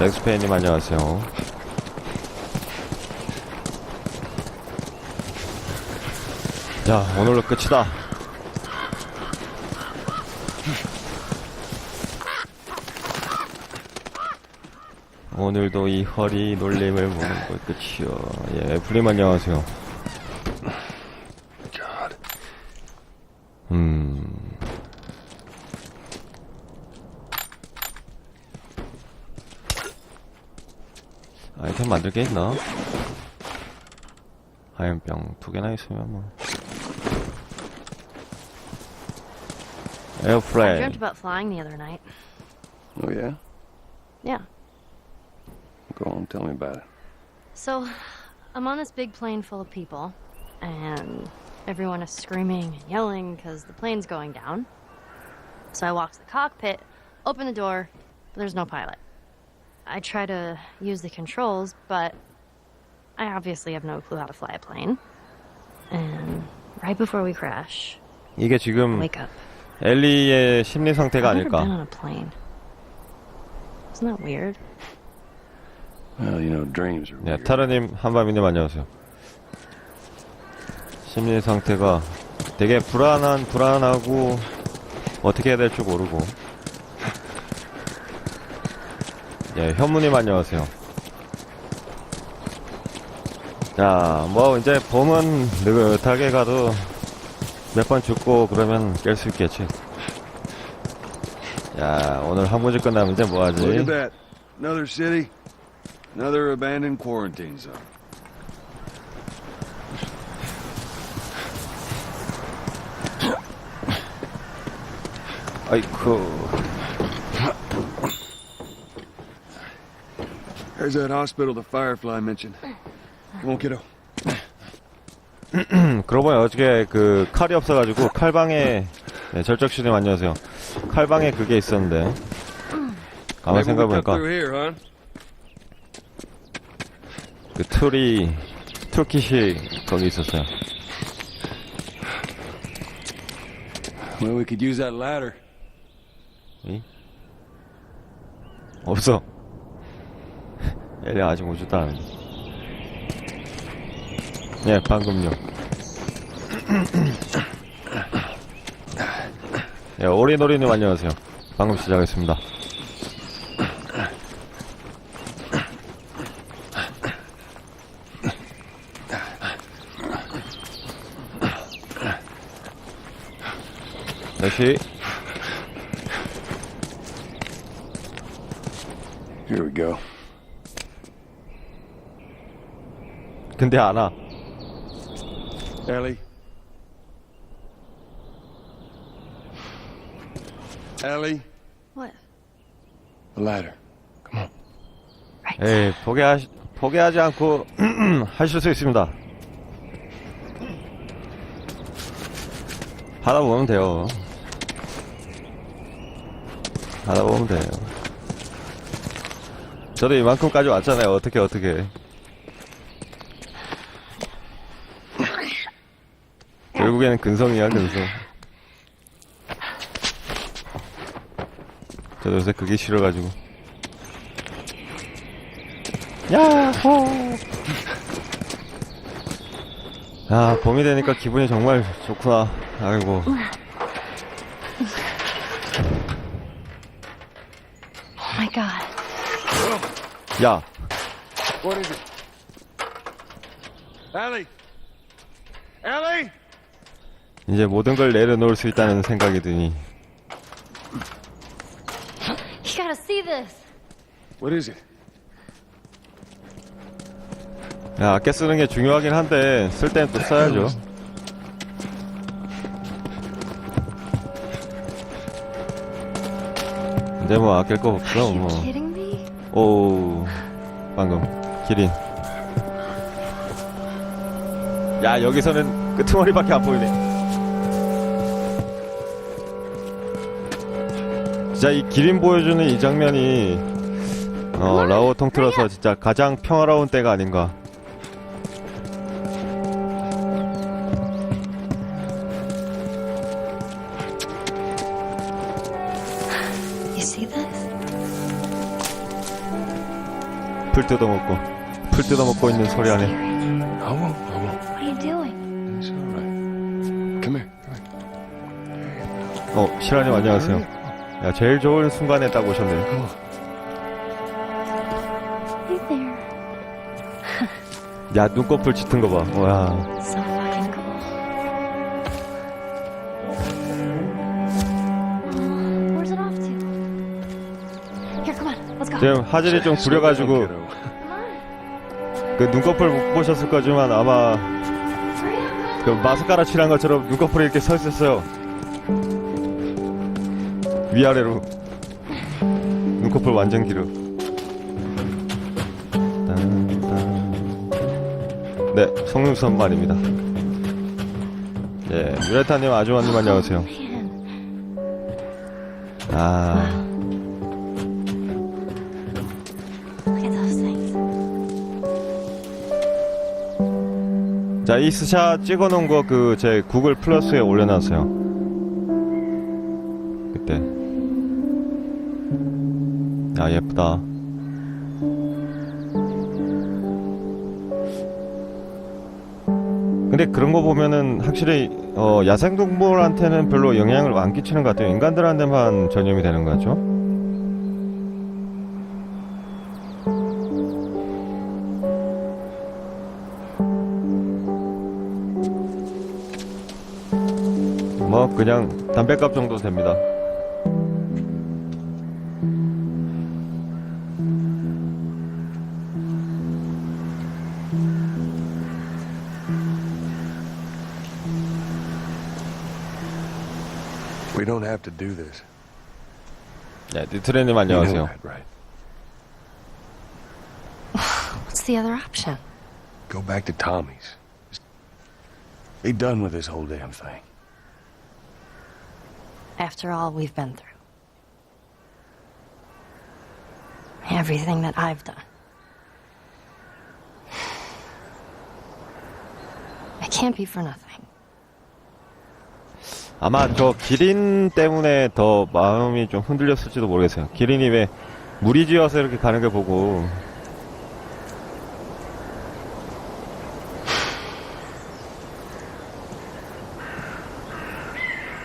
렉스페이님 안녕하세요. 자, 오늘로 끝이다. 오늘도 이 허리 놀림을 보는 것 끝이요. 예, 프림 안녕하세요. 만들 게 있나? 하얀병 두 개나 있으면 뭐. I 에어프라이. dreamt about flying the other night. Oh, yeah? Yeah. Go on, tell me about it. So, I'm on this big plane full of people, and everyone is screaming and yelling because the plane's going down. So I walk to the cockpit, open the door, but there's no pilot. I try to use the controls, but I obviously have no clue how to fly a plane. And right before we crash, 이게 I 지금 wake up. 엘리의 심리 상태가 I've never been 아닐까. on a plane. Isn't that weird? Well, you know, dreams are 네, weird. 타르님, 한밤이님 안녕하세요. 심리 상태가 되게 불안한, 불안하고, 어떻게 해야 될지 모르고. 예, 현무님 안녕하세요. 자, 뭐, 이제 봄은 느긋하게 가도 몇 번 죽고 그러면 깰 수 있겠지. 야, 오늘 한 문제 끝나면 이제 뭐 하지? Look at that. Another city. Another abandoned quarantine zone. 아이쿠. There's that hospital the Firefly mentioned. Come on, kiddo. 그러고 보니 어저께 그 칼이 없어가지고 칼방에 네, 절적씨님 안녕하세요. 칼방에 그게 있었는데 가만 생각해보니까? 그 툴이 툴킷이 거기 있었어요. Well, we could use that ladder. 이? 없어. 엘리 아직 오지도 않았네. 예, 방금요. 예, 오리노리님 안녕하세요. 방금 시작했습니다. 다시 Here we go. 근데 안 와. Ellie. Ellie. What? The ladder. Right. 에이, 포기하시, 포기하지 않고 하실 수 있습니다. 하다 보면 돼요. 하다 보면 돼요. 저도 이만큼까지 왔잖아요. 어떻게 어떻게. 결국에는 근성이야 근성. 저도 요새 그게 싫어가지고. 야호! 야, 봄이 되니까 기분이 정말 좋구나. 아이고. Oh my god. 야, What is it? Ellie. Ellie. 이제 모든 걸 내려놓을 수 있다는 생각이 드니. You gotta see this. What is it? 야, 아껴 쓰는 게 중요하긴 한데, 쓸 때는 또 써야죠. 근데 뭐 아낄 거 없어, Are you 뭐. kidding me? 오, 방금, 기린. 야, 여기서는 끄트머리밖에 안 보이네. 진짜 이 기린 보여주는 이 장면이, 어, 라오 통틀어서 진짜 가장 평화로운 때가 아닌가. 풀 뜯어먹고 풀 뜯어먹고 있는 소리 안에 I won't. I won't. What are you doing? It's all right. Come here. Come here. 어 시라님 안녕하세요 야 제일 좋은 순간에 딱 오셨네요. Hey there. 야 눈꺼풀 짙은 거 봐 와 So fucking cool. Aw, Where's it off to? Here, come on. Let's go. 지금 화질이 좀 구려가지고 Kiddo. Come on. 그 눈꺼풀 못 보셨을 거지만 아마 Hurry up. 그 마스카라 칠한 것처럼 눈꺼풀이 이렇게 서 있었어요 위아래로 눈꺼풀 완전 길어. 네 속눈썹 말입니다 예 유레타님 아주머님 안녕하세요. 아. 자, 이 스샷 찍어놓은 거 그 제 구글 플러스에 올려놨어요. 야, 예쁘다. 근데 그런 거 보면은 확실히 어, 야생동물한테는 별로 영향을 안 끼치는 것 같아요. 인간들한테만 전염이 되는 거죠. 뭐 그냥 담배값 정도 됩니다. We don't have to do this. 네, 니트레님 You know 안녕하세요. that, right? What's the other option? Go back to Tommy's. Just be done with this whole damn thing. After all we've been through. Everything that I've done. It can't be for nothing. 아마 저 기린 때문에 더 마음이 좀 흔들렸을지도 모르겠어요. 기린이 왜 무리지어서 이렇게 가는 걸 보고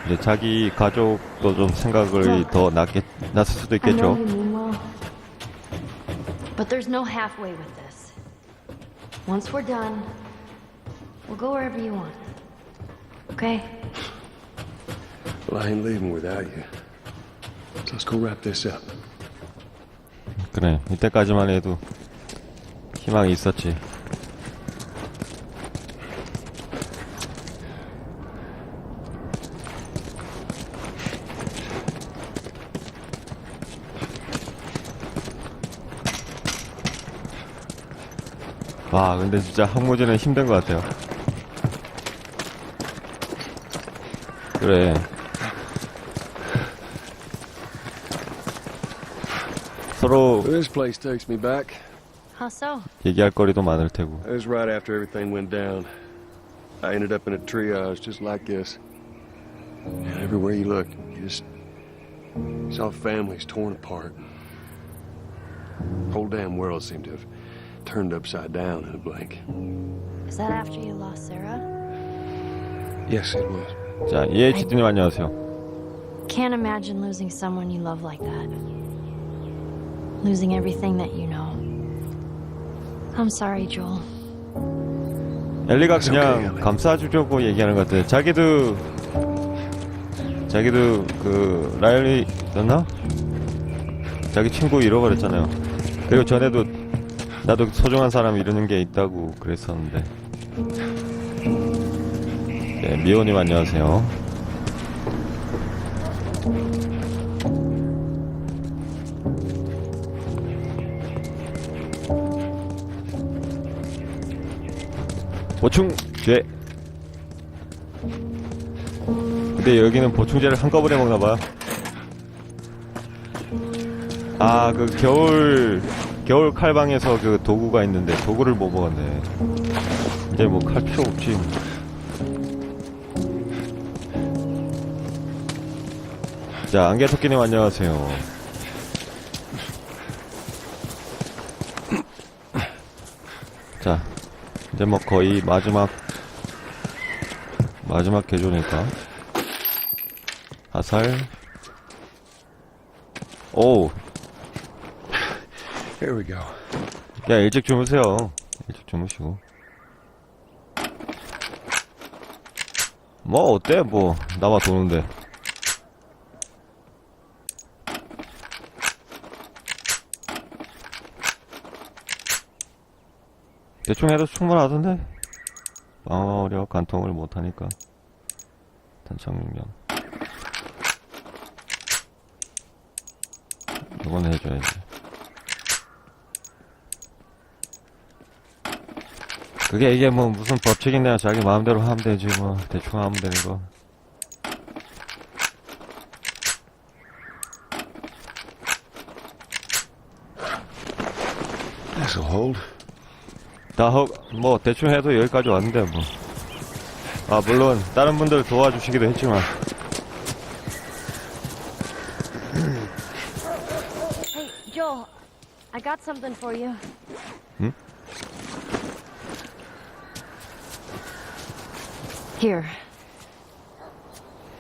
이제 자기 가족도 좀 생각을 더 낫게 났을 수도 I know 있겠죠. mean well. But there's no halfway with this. Once we're done, we'll go wherever you want. Okay? 그래 이때까지만 해도 희망이 있었지. 와 근데 진짜 항무지는 힘든 것 같아요. 그래 This place takes me back. How so? 얘기할 거리도 많을 테고. It was right after everything went down. I ended up in a triage just like this. And everywhere you looked, you just saw families torn apart. Whole damn world seemed to have turned upside down in a blink. Is that after you lost Sarah? Yes, it was. 자, EHD님 안녕하세요. Can't imagine losing someone you love like that. Losing everything that you know. I'm sorry, Joel. 엘리가 그냥. 감싸주려고 얘기하는 것 같아. 자기도, 자기도 그, 라일리였나? 자기 친구 잃어버렸잖아요. 그리고 전에도 나도 소중한 사람 이러는 게 있다고 그랬었는데. 네, 미호님 안녕하세요. 보충제. 근데 여기는 보충제를 한꺼번에 먹나봐요. 아, 그 겨울, 겨울 칼방에서 그 도구가 있는데 도구를 못 먹었네. 이제 뭐 칼 필요 없지. 자, 안개토끼님 안녕하세요. 자, 이제 뭐 거의 마지막, 마지막 개조니까. 화살. 오, Here we go. 야, 일찍 주무세요. 일찍 주무시고. 뭐, 어때? 뭐, 나와 도는데. 대충 해도 충분하던데? 방어력 간통을 못하니까. 단창 능력. 이건 해줘야지. 그게 이게 뭐 무슨 법칙이냐 자기 마음대로 하면 되지 뭐 대충 하면 되는 거 This'll hold. 다, 허, 뭐, 대충 해도 여기까지 왔는데, 뭐. 아, 물론, 다른 분들 도와주시기도 했지만. Hey, Joel, I got something for you. Hmm? Here.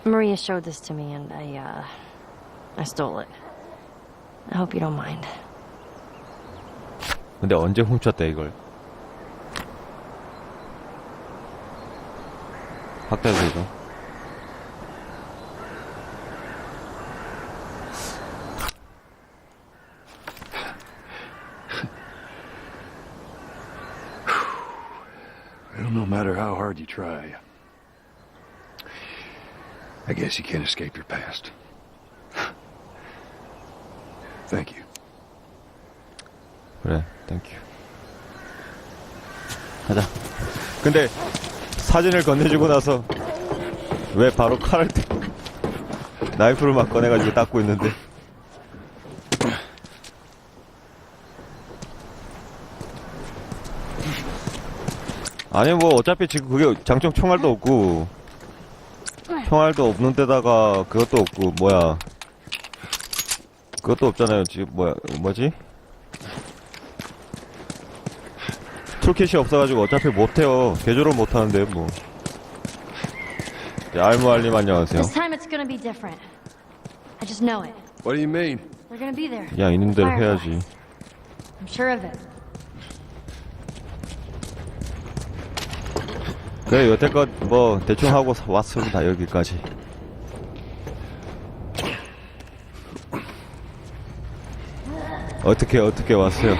Maria showed this to me and I, uh, I stole it. I hope you don't mind. 근데 언제 훔쳤대, 이걸. 확대되죠. Well, no matter how hard you try, I guess you can't escape your past. Thank you. 그래, 땡큐. 가자. 근데, 사진을 건네주고 나서, 왜 바로 칼을, 떼- 나이프를 막 꺼내가지고 닦고 있는데. 아니, 뭐, 어차피 지금 그게 장점 총알도 없고, 총알도 없는 데다가, 그것도 없고, 뭐야. 그것도 없잖아요. 지금, 뭐야, 뭐지? 툴킷이 없어가지고 어차피 못해요. 개조를 못하는데 뭐. 네, 알무알님 안녕하세요. This time it's gonna be different. I just know it. What do you mean? They're gonna be there. 야 있는 대로. 해야지. I'm sure of it. 그래 여태껏 뭐 대충 하고 사- 왔습니다 여기까지. 어떻게 어떻게 왔어요?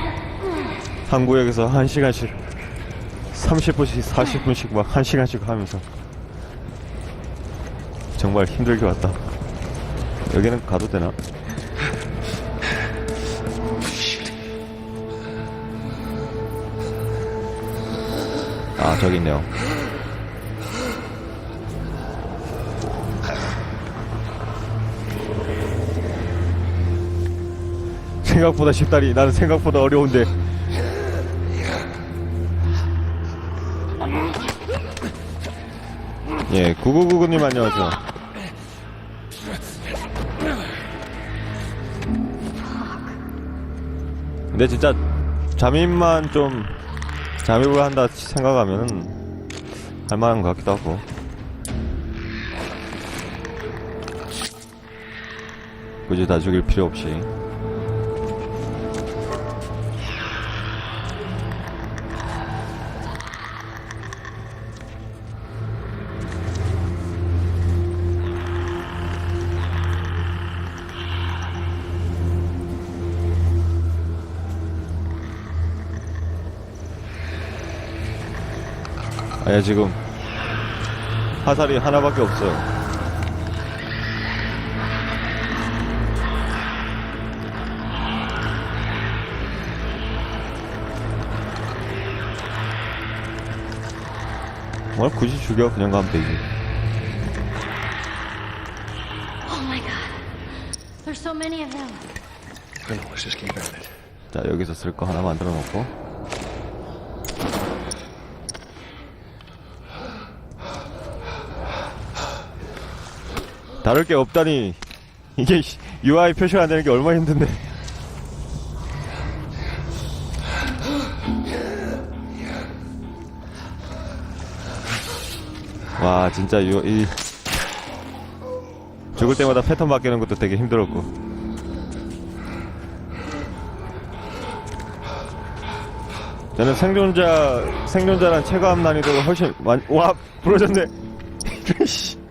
한 구역에서 한 시간씩 30분씩 40분씩 막 한 시간씩 하면서 정말 힘들게 왔다. 여기는 가도 되나? 아 저기 있네요. 생각보다 쉽다니 나는 생각보다 어려운데 예 9999님 안녕하세요. 근데 진짜 잠입만 좀 잠입을 한다 생각하면은 할만한 것 같기도 하고. 굳이 다 죽일 필요 없이 아니 지금 화살이 하나밖에 없어요. 뭘 굳이 죽여 그냥 가면 되지. Oh my god. There's so many of them. I know, let's just keep at it. 자 여기서 쓸 거 하나 만들어 놓고 다를 게 없다니. 이게 UI 표시가 안 되는 게 얼마나 힘든데. 와 진짜 이, 이 죽을 때마다 패턴 바뀌는 것도 되게 힘들었고. 저는 생존자 생존자란 체감 난이도가 훨씬 많이 와 부러졌네.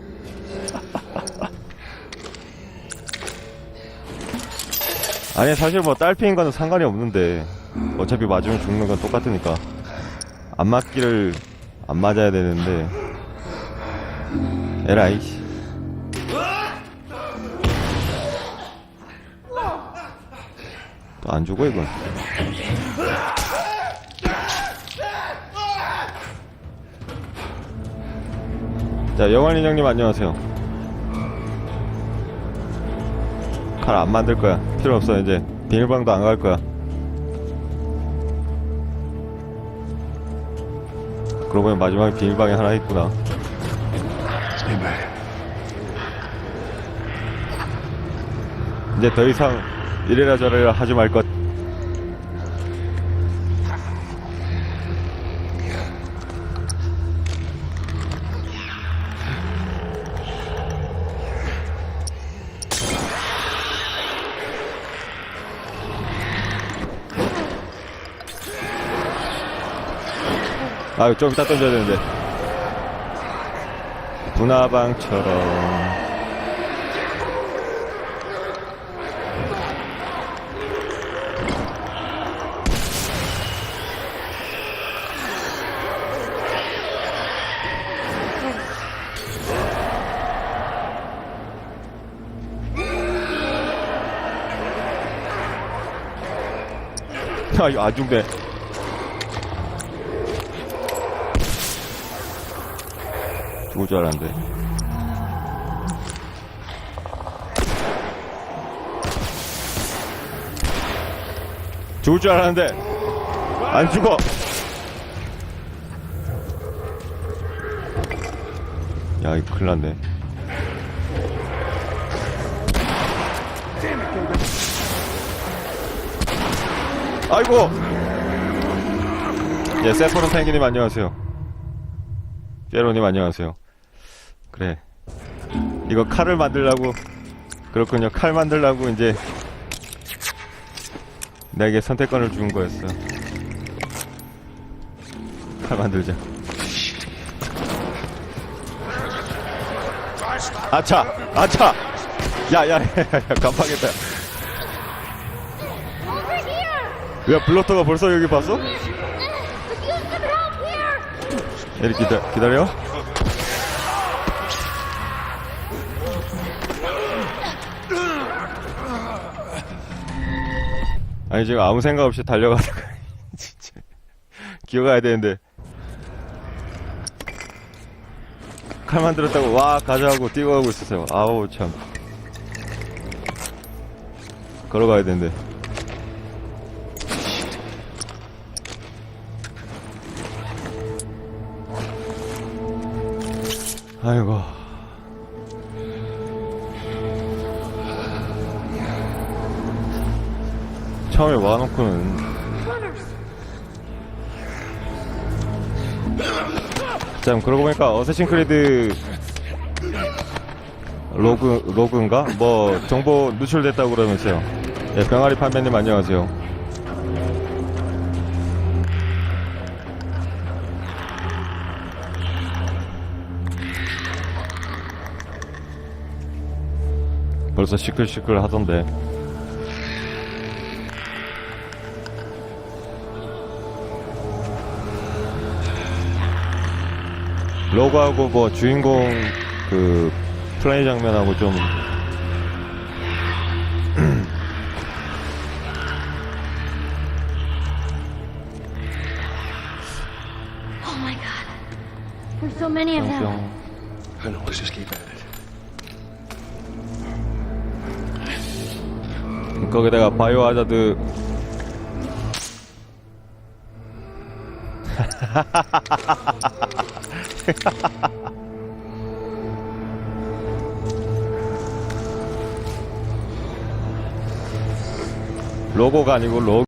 아니 사실 뭐 딸피인 거는 상관이 없는데 어차피 맞으면 죽는 건 똑같으니까 안 맞기를 안 맞아야 되는데. 에라이 씨. 또안 죽어 이건. 자 영환이 형님 안녕하세요 칼 안 만들 거야 필요 없어 이제 비밀방도 안 갈 거야 그러고 보니 마지막에 비밀방에 하나 있구나. 이제 더 이상 이래라 저래라 하지 말 것. 아유, 좀 이따 던져야 되는데. 분화방처럼. 아, 이거 안 죽네. 죽을 줄 알았는데. 죽을 줄 알았는데, 안 죽어! 야, 이거 큰일 났네. 아이고! 예, 세포른 펭귄님 안녕하세요. 제로님 안녕하세요. 그래. 이거 칼을 만들라고, 그렇군요. 칼 만들라고 이제, 나에게 선택권을 준 거였어. 칼 만들자. 아차! 아차! 야, 야, 야, 야, 깜빡했다. 야, 블러터가 벌써 여기 봤어? 에리 기다, 기다려. 아니, 지금 아무 생각 없이 달려가다가, 진짜. 기어가야 되는데. 칼 만들었다고, 와, 가자고 뛰어가고 있었어요. 아우, 참. 걸어가야 되는데. 아이고. 처음에 와놓고는. 참, 그러고 보니까 어쌔신 크리드 로그, 로그인가? 뭐, 정보 누출됐다고 그러면서요. 예, 병아리 판매님 안녕하세요. 벌써 시끌시끌 하던데. 로고하고 뭐 주인공 그 플레이 장면하고 좀 Oh my god. There's so many of them. 뿅뿅. I know, let's just keep at it. 거기다가 바이오 하자드 로고가 아니고 로